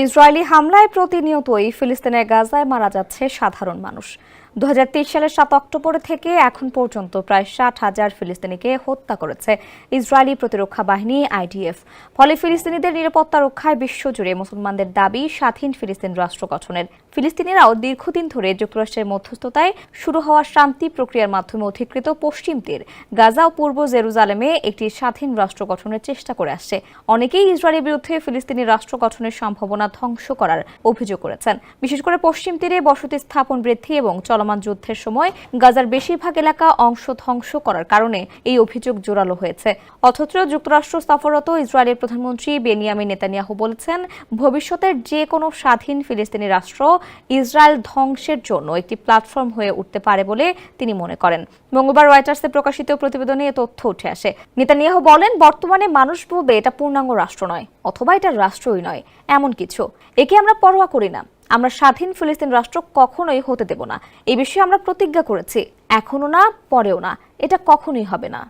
Israeli হামলায় প্রতিনিয়তই ফিলিস্তিনের গাজায় মারা যাচ্ছে সাধারণ মানুষ। দু হাজার তেইশ সালের সাত অক্টোবর থেকে এখন পর্যন্ত প্রায় ষাট হাজার ফিলিস্তিনিকে হত্যা করেছে ইসরায়েলি প্রতিরক্ষা বাহিনী, আইডিএফ। ফলে ফিলিস্তিনিদের নিরাপত্তা রক্ষায় বিশ্বজুড়ে মুসলমানদের দাবি স্বাধীন ফিলিস্তিন রাষ্ট্র গঠনের। ফিলিস্তিনিরাও দীর্ঘদিন ধরে যুক্তরাষ্ট্রের মধ্যস্থতায় শুরু হওয়া শান্তি প্রক্রিয়ার মাধ্যমে অধিকৃত পশ্চিম তীর, গাজা ও পূর্ব জেরুজালেমে একটি স্বাধীন রাষ্ট্র গঠনের চেষ্টা করে আসছে। অনেকেই ইসরায়েলের বিরুদ্ধে ফিলিস্তিনি রাষ্ট্র গঠনের সম্ভাবনা ধ্বংস করার অভিযোগ করেছেন। বিশেষ করে পশ্চিম তীরে বসতি স্থাপন বৃদ্ধি এবং চলমান যুদ্ধের সময় গাজার বেশিরভাগ এলাকা অংশ ধ্বংস করার কারণে এই অভিযোগ জোরালো হয়েছে। অথচ যুক্তরাষ্ট্র সফররত ইসরায়েলের প্রধানমন্ত্রী বেনিয়ামিন নেতানিয়াহু বলেছেন, ভবিষ্যতের যে কোনো স্বাধীন ফিলিস্তিনি রাষ্ট্র ইসরায়েল ধ্বংসের জন্য একটি প্ল্যাটফর্ম হয়ে উঠতে পারে বলে তিনি মনে করেন। মঙ্গলবার রয়টার্সে প্রকাশিত প্রতিবেদনে এ তথ্য উঠে আসে। নেতানিয়াহু বলেন, বর্তমানে মানুষ বলবে এটা পূর্ণাঙ্গ রাষ্ট্র নয়, অথবা এটা রাষ্ট্রই নয়, এমন কিছু। একে আমরা পরোয়া করি না। আমরা স্বাধীন ফিলিস্তিন রাষ্ট্র কখনোই হতে দেব না। এই বিষয়ে আমরা প্রতিজ্ঞা করেছি। এখনও না, পরেও না। এটা কখনোই হবে না।